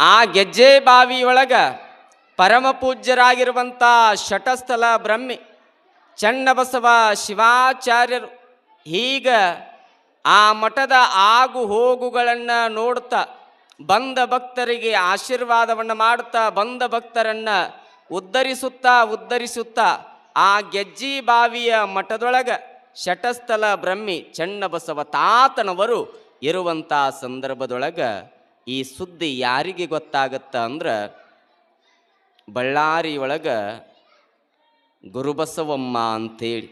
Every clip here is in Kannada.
ಆ ಗೆಜ್ಜೆ ಬಾವಿಯೊಳಗ ಪರಮಪೂಜ್ಯರಾಗಿರುವಂಥ ಶಟಸ್ಥಲ ಬ್ರಹ್ಮಿ ಚನ್ನಬಸವ ಶಿವಾಚಾರ್ಯರು ಹೀಗ ಆ ಮಠದ ಆಗು ಹೋಗುಗಳನ್ನು ನೋಡ್ತಾ ಬಂದ ಭಕ್ತರಿಗೆ ಆಶೀರ್ವಾದವನ್ನು ಮಾಡುತ್ತಾ ಬಂದ ಭಕ್ತರನ್ನು ಉದ್ಧರಿಸುತ್ತಾ ಉದ್ಧರಿಸುತ್ತಾ ಆ ಗೆಜ್ಜಿ ಬಾವಿಯ ಮಠದೊಳಗ ಶಟಸ್ಥಲ ಬ್ರಹ್ಮಿ ಚನ್ನಬಸವ ತಾತನವರು ಇರುವಂಥ ಸಂದರ್ಭದೊಳಗ ಈ ಸುದ್ದಿ ಯಾರಿಗೆ ಗೊತ್ತಾಗತ್ತ ಅಂದ್ರೆ ಬಳ್ಳಾರಿ ಒಳಗೆ ಗುರುಬಸವಮ್ಮ ಅಂತೇಳಿ.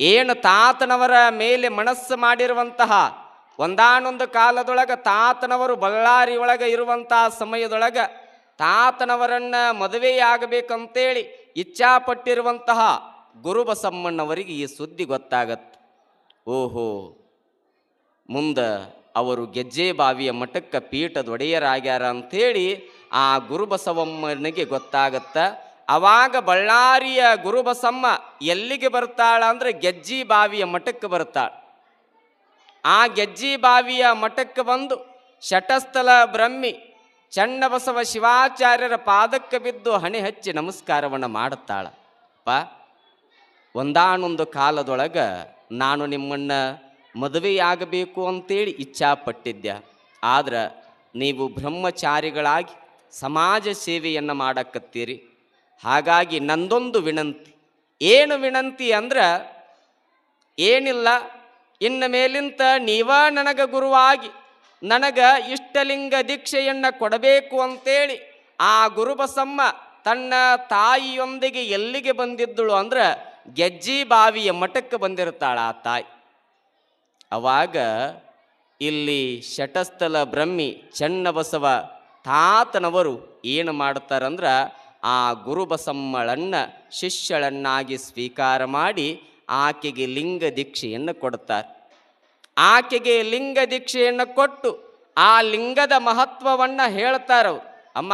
ಏನು ತಾತನವರ ಮೇಲೆ ಮನಸ್ಸು ಮಾಡಿರುವಂತಹ ಒಂದಾನೊಂದು ಕಾಲದೊಳಗೆ ತಾತನವರು ಬಳ್ಳಾರಿ ಒಳಗೆ ಇರುವಂತಹ ಸಮಯದೊಳಗೆ ತಾತನವರನ್ನು ಮದುವೆಯಾಗಬೇಕಂತೇಳಿ ಇಚ್ಛಾಪಟ್ಟಿರುವಂತಹ ಗುರುಬಸಮ್ಮಣ್ಣವರಿಗೆ ಈ ಸುದ್ದಿ ಗೊತ್ತಾಗತ್ತೆ. ಓಹೋ, ಮುಂದೆ ಅವರು ಗೆಜ್ಜೆ ಬಾವಿಯ ಮಠಕ್ಕೆ ಪೀಠದ ಒಡೆಯರಾಗ್ಯಾರ ಅಂಥೇಳಿ ಆ ಗುರುಬಸವಮ್ಮನಿಗೆ ಗೊತ್ತಾಗತ್ತ. ಅವಾಗ ಬಳ್ಳಾರಿಯ ಗುರುಬಸಮ್ಮ ಎಲ್ಲಿಗೆ ಬರ್ತಾಳ ಅಂದ್ರೆ ಗೆಜ್ಜಿ ಬಾವಿಯ ಮಠಕ್ಕೆ ಬರ್ತಾಳ. ಆ ಗೆಜ್ಜಿ ಬಾವಿಯ ಮಠಕ್ಕೆ ಬಂದು ಶಟಸ್ಥಲ ಬ್ರಹ್ಮಿ ಚನ್ನಬಸವ ಶಿವಾಚಾರ್ಯರ ಪಾದಕ್ಕೆ ಬಿದ್ದು ಹಣೆ ಹಚ್ಚಿ ನಮಸ್ಕಾರವನ್ನು ಮಾಡುತ್ತಾಳ. ಪ ಒಂದಾನೊಂದು ಕಾಲದೊಳಗೆ ನಾನು ನಿಮ್ಮನ್ನ ಮದುವೆಯಾಗಬೇಕು ಅಂತೇಳಿ ಇಚ್ಛಾಪಟ್ಟಿದ್ದೆ. ಆದ್ರೆ ನೀವು ಬ್ರಹ್ಮಚಾರಿಗಳಾಗಿ ಸಮಾಜ ಸೇವೆಯನ್ನು ಮಾಡಕತ್ತೀರಿ. ಹಾಗಾಗಿ ನಂದೊಂದು ವಿನಂತಿ. ಏನು ವಿನಂತಿ ಅಂದ್ರೆ, ಏನಿಲ್ಲ, ಇನ್ನು ಮೇಲಿಂತ ನೀವ ನನಗ ಗುರುವಾಗಿ ನನಗ ಇಷ್ಟಲಿಂಗ ದೀಕ್ಷೆಯನ್ನು ಕೊಡಬೇಕು ಅಂತೇಳಿ ಆ ಗುರುಬಸಮ್ಮ ತನ್ನ ತಾಯಿಯೊಂದಿಗೆ ಎಲ್ಲಿಗೆ ಬಂದಿದ್ದಳು ಅಂದ್ರೆ ಗೆಜ್ಜಿ ಬಾವಿಯ ಮಠಕ್ಕೆ ಬಂದಿರ್ತಾಳ ಆ ತಾಯಿ. ಅವಾಗ ಇಲ್ಲಿ ಶಟಸ್ಥಲ ಬ್ರಹ್ಮಿ ಚನ್ನಬಸವ ತಾತನವರು ಏನು ಮಾಡ್ತಾರಂದ್ರೆ ಆ ಗುರುಬಸಮ್ಮಳನ್ನ ಶಿಷ್ಯಳನ್ನಾಗಿ ಸ್ವೀಕಾರ ಮಾಡಿ ಆಕೆಗೆ ಲಿಂಗ ದೀಕ್ಷೆಯನ್ನು ಕೊಡ್ತಾರೆ ಆಕೆಗೆ ಲಿಂಗ ದೀಕ್ಷೆಯನ್ನು ಕೊಟ್ಟು ಆ ಲಿಂಗದ ಮಹತ್ವವನ್ನು ಹೇಳ್ತಾರವ್ರು. ಅಮ್ಮ,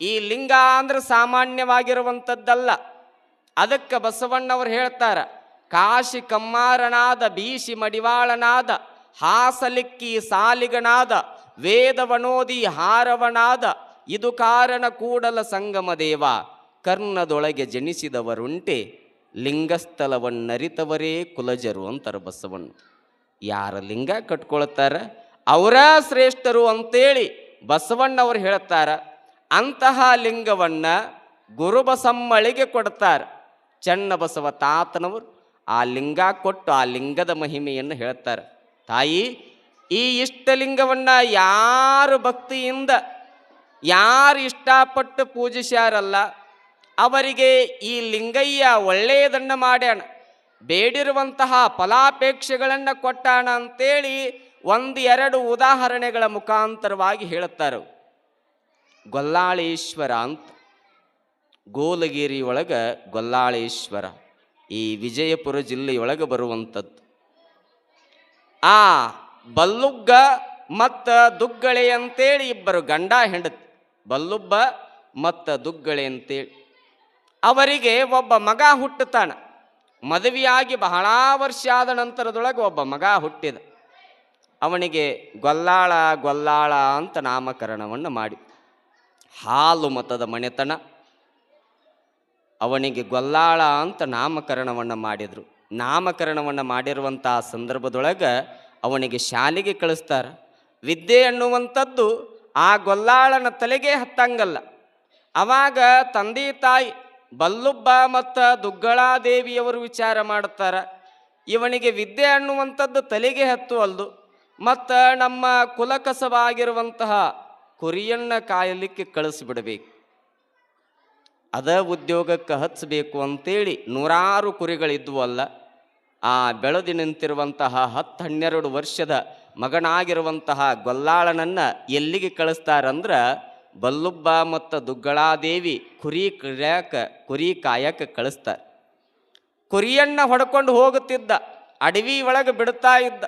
ಈ ಲಿಂಗ ಅಂದ್ರೆ ಸಾಮಾನ್ಯವಾಗಿರುವಂಥದ್ದಲ್ಲ ಅದಕ್ಕೆ ಬಸವಣ್ಣವ್ರು ಹೇಳ್ತಾರ ಕಾಶಿ ಕಮ್ಮಾರನಾದ ಬೀಸಿ ಮಡಿವಾಳನಾದ, ಹಾಸಲಿಕ್ಕಿ ಸಾಲಿಗನಾದ, ವೇದವನೋದಿ ಹಾರವನಾದ, ಇದು ಕಾರಣ ಕೂಡಲ ಸಂಗಮ ದೇವ. ಕರ್ಣದೊಳಗೆ ಜನಿಸಿದವರುಂಟೆ ಲಿಂಗಸ್ಥಲವನ್ನರಿತವರೇ ಕುಲಜರು ಅಂತಾರೆ ಬಸವಣ್ಣ. ಯಾರ ಲಿಂಗ ಕಟ್ಕೊಳ್ತಾರ? ಅವರ ಶ್ರೇಷ್ಠರು ಅಂತೇಳಿ ಬಸವಣ್ಣವ್ರು ಹೇಳ್ತಾರ ಅಂತಹ ಲಿಂಗವನ್ನ ಗುರುಬಸಮ್ಮಳಿಗೆ ಕೊಡ್ತಾರೆ. ಚನ್ನಬಸವ ತಾತನವರು ಆ ಲಿಂಗ ಕೊಟ್ಟು ಆ ಲಿಂಗದ ಮಹಿಮೆಯನ್ನು ಹೇಳ್ತಾರೆ. ತಾಯಿ, ಈ ಇಷ್ಟಲಿಂಗವನ್ನು ಯಾರು ಭಕ್ತಿಯಿಂದ, ಯಾರು ಇಷ್ಟಪಟ್ಟು ಪೂಜಿಸ್ಯಾರಲ್ಲ, ಅವರಿಗೆ ಈ ಲಿಂಗಯ್ಯ ಒಳ್ಳೆಯದನ್ನು ಮಾಡ್ಯಾಣ ಬೇಡಿರುವಂತಹ ಫಲಾಪೇಕ್ಷೆಗಳನ್ನು ಕೊಟ್ಟಾಣ ಅಂತೇಳಿ ಒಂದು ಎರಡು ಉದಾಹರಣೆಗಳ ಮುಖಾಂತರವಾಗಿ ಹೇಳುತ್ತಾರೆ. ಗೊಲ್ಲಾಳೇಶ್ವರ ಅಂತ. ಗೋಲಗಿರಿ ಒಳಗೆ ಗೊಲ್ಲಾಳೇಶ್ವರ. ಈ ವಿಜಯಪುರ ಜಿಲ್ಲೆಯೊಳಗೆ ಬರುವಂಥದ್ದು. ಆ ಬಲ್ಲುಗ್ಗ ಮತ್ತು ದುಗ್ಗಳೆ ಅಂತೇಳಿ ಇಬ್ಬರು ಗಂಡ ಹೆಂಡತಿ. ಬಲ್ಲುಬ್ಬ ಮತ್ತು ದುಗ್ಗಳೆ ಅಂತೇಳಿ. ಅವರಿಗೆ ಒಬ್ಬ ಮಗ ಹುಟ್ಟುತ್ತಾನೆ. ಮದುವೆಯಾಗಿ ಬಹಳ ವರ್ಷ ಆದ ನಂತರದೊಳಗೆ ಒಬ್ಬ ಮಗ ಹುಟ್ಟಿದ. ಅವನಿಗೆ ಗೊಲ್ಲಾಳ ಗೊಲ್ಲಾಳ ಅಂತ ನಾಮಕರಣವನ್ನು ಮಾಡಿ. ಹಾಲು ಮತದ ಮನೆತನ. ಅವನಿಗೆ ಗೊಲ್ಲಾಳ ಅಂತ ನಾಮಕರಣವನ್ನು ಮಾಡಿದರು. ನಾಮಕರಣವನ್ನು ಮಾಡಿರುವಂಥ ಸಂದರ್ಭದೊಳಗೆ ಅವನಿಗೆ ಶಾಲೆಗೆ ಕಳಿಸ್ತಾರೆ. ವಿದ್ಯೆ ಅನ್ನುವಂಥದ್ದು ಆ ಗೊಲ್ಲಾಳನ ತಲೆಗೆ ಹತ್ತಂಗಲ್ಲ. ಅವಾಗ ತಂದೆ ತಾಯಿ ಬಲ್ಲುಬ್ಬ ಮತ್ತು ದುಗ್ಗಳಾದೇವಿಯವರು ವಿಚಾರ ಮಾಡುತ್ತಾರೆ. ಇವನಿಗೆ ವಿದ್ಯೆ ಅನ್ನುವಂಥದ್ದು ತಲೆಗೆ ಹತ್ತು ಅಲ್ದು. ಮತ್ತು ನಮ್ಮ ಕುಲಕಸವಾಗಿರುವಂತಹ ಕುರಿಯನ್ನ ಕಾಯಲಿಕ್ಕೆ ಕಳಿಸ್ಬಿಡಬೇಕು. ಅದ ಉದ್ಯೋಗಕ್ಕೆ ಹಚ್ಚಬೇಕು ಅಂತೇಳಿ ನೂರಾರು ಕುರಿಗಳಿದ್ವಲ್ಲ, ಆ ಬೆಳೆದು ನಿಂತಿರುವಂತಹ ಹತ್ತು ಹನ್ನೆರಡು ವರ್ಷದ ಮಗನಾಗಿರುವಂತಹ ಗೊಲ್ಲಾಳನನ್ನು ಎಲ್ಲಿಗೆ ಕಳಿಸ್ತಾರಂದ್ರೆ ಬಲ್ಲುಬ್ಬ ಮತ್ತು ದುಗ್ಗಳಾದೇವಿ ಕುರಿ ಕಡ್ಯಾಕ ಕುರಿ ಕಾಯಕ್ಕೆ ಕಳಿಸ್ತಾರೆ. ಕುರಿಯನ್ನ ಹೊಡ್ಕೊಂಡು ಹೋಗುತ್ತಿದ್ದ, ಅಡವಿ ಒಳಗೆ ಬಿಡ್ತಾ ಇದ್ದ,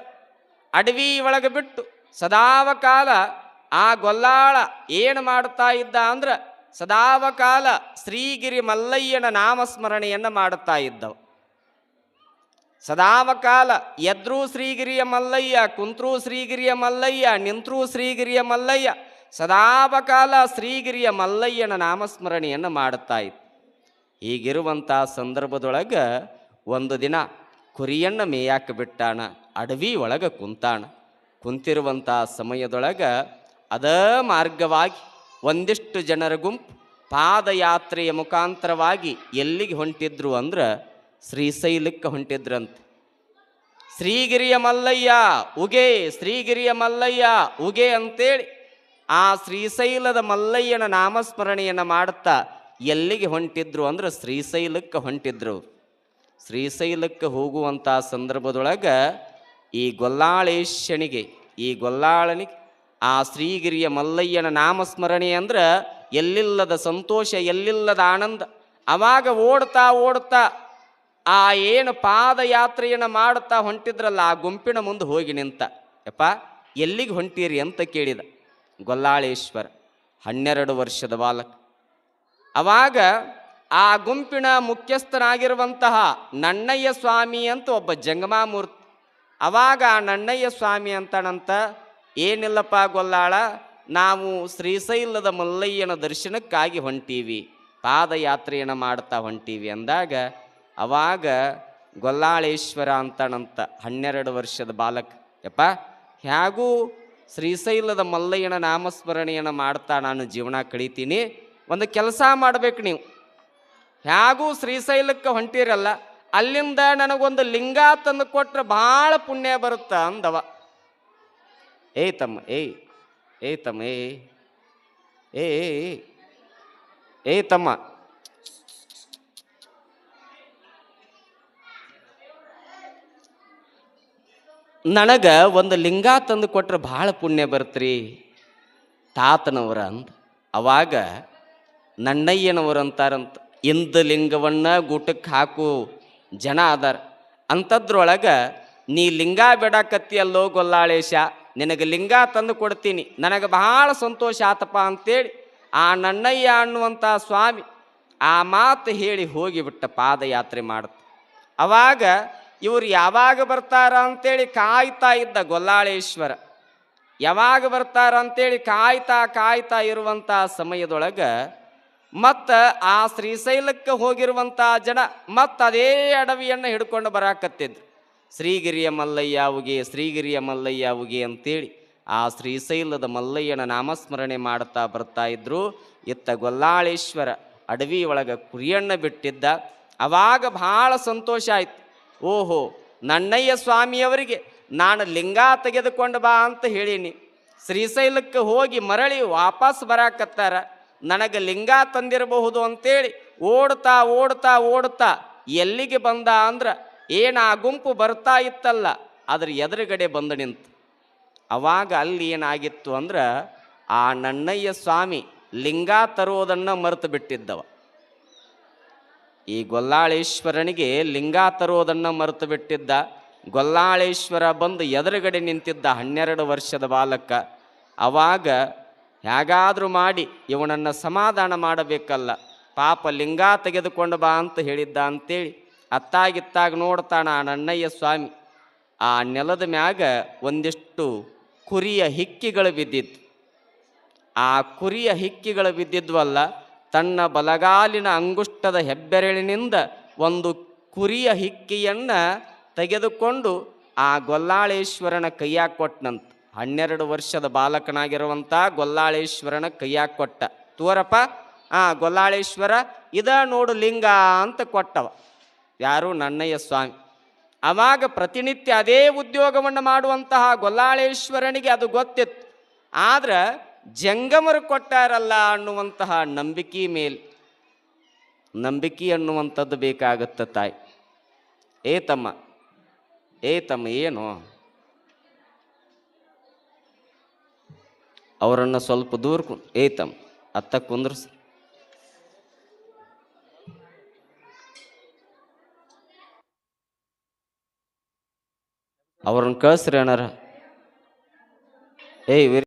ಅಡವಿ ಒಳಗೆ ಬಿಟ್ಟು ಸದಾವ ಕಾಲ ಆ ಗೊಲ್ಲಾಳ ಏನು ಮಾಡ್ತಾ ಇದ್ದ ಅಂದ್ರೆ ಸದಾವ ಕಾಲ ಶ್ರೀಗಿರಿ ಮಲ್ಲಯ್ಯನ ನಾಮಸ್ಮರಣೆಯನ್ನು ಮಾಡುತ್ತಾ ಇದ್ದವು. ಸದಾವಕಾಲ ಎದ್ರೂ ಶ್ರೀಗಿರಿಯ ಮಲ್ಲಯ್ಯ, ಕುಂತ್ರೂ ಶ್ರೀಗಿರಿಯ ಮಲ್ಲಯ್ಯ, ನಿಂತ್ರೂ ಶ್ರೀಗಿರಿಯ ಮಲ್ಲಯ್ಯ, ಸದಾವಕಾಲ ಶ್ರೀಗಿರಿಯ ಮಲ್ಲಯ್ಯನ ನಾಮಸ್ಮರಣೆಯನ್ನು ಮಾಡುತ್ತಾ ಇತ್ತು ಹೀಗಿರುವಂಥ ಸಂದರ್ಭದೊಳಗೆ ಒಂದು ದಿನ ಕುರಿಯನ್ನು ಮೇಯಾಕ ಬಿಟ್ಟಾಣ, ಅಡವಿ ಒಳಗೆ ಕುಂತಾಣ. ಕುಂತಿರುವಂಥ ಸಮಯದೊಳಗೆ ಅದ ಮಾರ್ಗವಾಗಿ ಒಂದಿಷ್ಟು ಜನರ ಗುಂಪು ಪಾದಯಾತ್ರೆಯ ಮುಖಾಂತರವಾಗಿ ಎಲ್ಲಿಗೆ ಹೊಂಟಿದ್ರು ಅಂದ್ರೆ ಶ್ರೀಶೈಲಕ್ಕೆ ಹೊಂಟಿದ್ರಂತೆ. ಶ್ರೀಗಿರಿಯ ಮಲ್ಲಯ್ಯ, ಉಗೆ, ಶ್ರೀಗಿರಿಯ ಮಲ್ಲಯ್ಯ, ಉಗೆ ಅಂತೇಳಿ ಆ ಶ್ರೀಶೈಲದ ಮಲ್ಲಯ್ಯನ ನಾಮಸ್ಮರಣೆಯನ್ನು ಮಾಡುತ್ತಾ ಎಲ್ಲಿಗೆ ಹೊಂಟಿದ್ರು ಅಂದ್ರೆ ಶ್ರೀಶೈಲಕ್ಕೆ ಹೊಂಟಿದ್ರು ಶ್ರೀಶೈಲಕ್ಕೆ ಹೋಗುವಂಥ ಸಂದರ್ಭದೊಳಗೆ ಈ ಗೊಲ್ಲಾಳೇಶನಿಗೆ ಈ ಗೊಲ್ಲಾಳನಿಗೆ ಆ ಶ್ರೀಗಿರಿಯ ಮಲ್ಲಯ್ಯನ ನಾಮಸ್ಮರಣೆ ಅಂದ್ರೆ ಎಲ್ಲಿಲ್ಲದ ಸಂತೋಷ, ಎಲ್ಲಿಲ್ಲದ ಆನಂದ. ಅವಾಗ ಓಡ್ತಾ ಓಡ್ತಾ ಆ ಏನು ಪಾದಯಾತ್ರೆಯನ್ನು ಮಾಡುತ್ತಾ ಹೊಂಟಿದ್ರಲ್ಲ, ಆ ಗುಂಪಿನ ಮುಂದೆ ಹೋಗಿ ನಿಂತ. ಯಪ್ಪ, ಎಲ್ಲಿಗೆ ಹೊಂಟೀರಿ ಅಂತ ಕೇಳಿದ. ಗೊಲ್ಲಾಳೇಶ್ವರ, ಹನ್ನೆರಡು ವರ್ಷದ ಬಾಲಕ. ಅವಾಗ ಆ ಗುಂಪಿನ ಮುಖ್ಯಸ್ಥನಾಗಿರುವಂತಹ ನನ್ನಯ್ಯ ಸ್ವಾಮಿ ಅಂತ ಒಬ್ಬ ಜಂಗಮಾಮೂರ್ತಿ. ಅವಾಗ ಆ ನಣ್ಣಯ್ಯ ಸ್ವಾಮಿ ಅಂತನಂತ ಏನಿಲ್ಲಪ್ಪ ಗೊಲ್ಲಾಳ, ನಾವು ಶ್ರೀಶೈಲದ ಮಲ್ಲಯ್ಯನ ದರ್ಶನಕ್ಕಾಗಿ ಹೊಂಟೀವಿ, ಪಾದಯಾತ್ರೆಯನ್ನು ಮಾಡ್ತಾ ಹೊಂಟೀವಿ ಅಂದಾಗ, ಅವಾಗ ಗೊಲ್ಲಾಳೇಶ್ವರ ಅಂತನಂತ ಹನ್ನೆರಡು ವರ್ಷದ ಬಾಲಕ, ಯಪ್ಪ, ಹೇಗೂ ಶ್ರೀಶೈಲದ ಮಲ್ಲಯ್ಯನ ನಾಮಸ್ಮರಣೆಯನ್ನು ಮಾಡ್ತಾ ನಾನು ಜೀವನ ಕಳೀತೀನಿ, ಒಂದು ಕೆಲಸ ಮಾಡಬೇಕು ನೀವು. ಹೇಗೂ ಶ್ರೀಶೈಲಕ್ಕೆ ಹೊಂಟಿರಲ್ಲ, ಅಲ್ಲಿಂದ ನನಗೊಂದು ಲಿಂಗ ತಂದು ಕೊಟ್ಟರೆ ಭಾಳ ಪುಣ್ಯ ಬರುತ್ತೆ ಅಂದವ. ಏಯ್ ತಮ್ಮ ಏಯ್ ಏ ತಮ್ಮ, ಏ ಏ ಏ ತಮ್ಮ. ನನಗ ಒಂದು ಲಿಂಗ ತಂದು ಕೊಟ್ರೆ ಭಾಳ ಪುಣ್ಯ ಬರುತ್ತ್ರಿ ತಾತನವರ ಅಂದ. ಅವಾಗ ನನ್ನಯ್ಯನವರು ಅಂತಾರಂತ, ಇಂದ ಲಿಂಗವನ್ನು ಗೂಟಕ್ಕೆ ಹಾಕು, ಜನ ಅದಾರ. ಅಂಥದ್ರೊಳಗೆ ನೀ ಲಿಂಗ ಬಿಡಾಕತ್ತಿ ಅಲ್ಲೋ ಗೊಲ್ಲಾಳೇಶ. ನಿನಗೆ ಲಿಂಗ ತಂದು ಕೊಡ್ತೀನಿ. ನನಗೆ ಬಹಳ ಸಂತೋಷ ಆತಪ್ಪ ಅಂತೇಳಿ ಆ ನನ್ನಯ್ಯ ಅನ್ನುವಂಥ ಸ್ವಾಮಿ ಆ ಮಾತು ಹೇಳಿ ಹೋಗಿಬಿಟ್ಟ ಪಾದಯಾತ್ರೆ ಮಾಡುತ್ತ. ಅವಾಗ ಇವರು ಯಾವಾಗ ಬರ್ತಾರ ಅಂತೇಳಿ ಕಾಯ್ತಾ ಇದ್ದ ಗೊಲ್ಲಾಳೇಶ್ವರ. ಯಾವಾಗ ಬರ್ತಾರ ಅಂತೇಳಿ ಕಾಯ್ತಾ ಕಾಯ್ತಾ ಇರುವಂಥ ಸಮಯದೊಳಗೆ ಮತ್ತು ಆ ಶ್ರೀಶೈಲಕ್ಕೆ ಹೋಗಿರುವಂಥ ಜನ ಮತ್ತದೇ ಅಡವಿಯನ್ನು ಹಿಡ್ಕೊಂಡು ಬರಾಕತ್ತಿದ್ರು. ಶ್ರೀಗಿರಿಯ ಮಲ್ಲಯ್ಯಾವುಗೆ ಶ್ರೀಗಿರಿಯ ಮಲ್ಲಯ್ಯಾವುಗೆ ಅಂತೇಳಿ ಆ ಶ್ರೀಶೈಲದ ಮಲ್ಲಯ್ಯನ ನಾಮಸ್ಮರಣೆ ಮಾಡ್ತಾ ಬರ್ತಾ ಇದ್ರು. ಇತ್ತ ಗೊಲ್ಲಾಳೇಶ್ವರ ಅಡವಿ ಒಳಗೆ ಕುರಿಯಣ್ಣ ಬಿಟ್ಟಿದ್ದ. ಅವಾಗ ಭಾಳ ಸಂತೋಷ ಆಯ್ತು. ಓಹೋ ನನ್ನಯ್ಯ ಸ್ವಾಮಿಯವರಿಗೆ ನಾನು ಲಿಂಗ ತೆಗೆದುಕೊಂಡು ಬಾ ಅಂತ ಹೇಳೀನಿ. ಶ್ರೀಶೈಲಕ್ಕೆ ಹೋಗಿ ಮರಳಿ ವಾಪಸ್ ಬರಾಕತ್ತಾರ. ನನಗೆ ಲಿಂಗ ತಂದಿರಬಹುದು ಅಂತೇಳಿ ಓಡ್ತಾ ಓಡ್ತಾ ಓಡ್ತಾ ಎಲ್ಲಿಗೆ ಬಂದ ಅಂದ್ರೆ ಏನು ಆ ಗುಂಪು ಬರ್ತಾ ಇತ್ತಲ್ಲ, ಅದ್ರ ಎದುರುಗಡೆ ಬಂದು ನಿಂತು. ಅವಾಗ ಅಲ್ಲಿ ಏನಾಗಿತ್ತು ಅಂದ್ರೆ, ಆ ನನ್ನಯ್ಯ ಸ್ವಾಮಿ ಲಿಂಗ ತರುವುದನ್ನು ಮರೆತು ಬಿಟ್ಟಿದ್ದವ. ಈ ಗೊಲ್ಲಾಳೇಶ್ವರನಿಗೆ ಲಿಂಗ ತರುವುದನ್ನು ಮರೆತು ಬಿಟ್ಟಿದ್ದ, ಗೊಲ್ಲಾಳೇಶ್ವರ ಬಂದು ಎದುರುಗಡೆ ನಿಂತಿದ್ದ ಹನ್ನೆರಡು ವರ್ಷದ ಬಾಲಕ, ಅವಾಗ ಹೇಗಾದರೂ ಮಾಡಿ ಇವನನ್ನು ಸಮಾಧಾನ ಮಾಡಬೇಕಲ್ಲ, ಪಾಪ ಲಿಂಗ ತೆಗೆದುಕೊಂಡು ಬಾ ಅಂತ ಹೇಳಿದ್ದ ಅಂತೇಳಿ ಅತ್ತಾಗಿತ್ತಾಗ ನೋಡ್ತಾನ ನನ್ನಯ್ಯ ಸ್ವಾಮಿ. ಆ ನೆಲದ ಮ್ಯಾಗ ಒಂದಿಷ್ಟು ಕುರಿಯ ಹಿಕ್ಕಿಗಳು ಬಿದ್ದಿದ್ದು. ಆ ಕುರಿಯ ಹಿಕ್ಕಿಗಳು ಬಿದ್ದಿದ್ವಲ್ಲ, ತನ್ನ ಬಲಗಾಲಿನ ಅಂಗುಷ್ಟದ ಹೆಬ್ಬೆರಳಿನಿಂದ ಒಂದು ಕುರಿಯ ಹಿಕ್ಕಿಯನ್ನು ತೆಗೆದುಕೊಂಡು ಆ ಗೊಲ್ಲಾಳೇಶ್ವರನ ಕೈಯಾಗ ಕೊಟ್ಟನಂತ ಹನ್ನೆರಡು ವರ್ಷದ ಬಾಲಕನಾಗಿರುವಂಥ ಗೊಲ್ಲಾಳೇಶ್ವರನ ಕೈಯಾಗ ಕೊಟ್ಟ. ತೋರಪ್ಪ, ಆ ಗೊಲ್ಲಾಳೇಶ್ವರ ಇದ ನೋಡು ಲಿಂಗ ಅಂತ ಕೊಟ್ಟವ. ಯಾರು ನನ್ನಯ್ಯ ಸ್ವಾಮಿ. ಅವಾಗ ಪ್ರತಿನಿತ್ಯ ಅದೇ ಉದ್ಯೋಗವನ್ನು ಮಾಡುವಂತಹ ಗೊಲ್ಲಾಳೇಶ್ವರನಿಗೆ ಅದು ಗೊತ್ತಿತ್ತು. ಆದ್ರೆ ಜಂಗಮರು ಕೊಟ್ಟಾರಲ್ಲ ಅನ್ನುವಂತಹ ನಂಬಿಕೆ ಮೇಲೆ. ನಂಬಿಕೆ ಅನ್ನುವಂಥದ್ದು ಬೇಕಾಗುತ್ತೆ ತಾಯಿ. ಏ ತಮ್ಮ ಏ ತಮ್ಮ, ಏನು? ಅವರನ್ನು ಸ್ವಲ್ಪ ದೂರ ಕು ಏತಮ್ಮ ತಮ್ಮ, ಅತ್ತ ಕುಂದ್ರಸ್ ಅವ್ರನ್ನ ಕಳಿಸ್ರಿ ಅಣ್ಣಾರ. ಏಯ್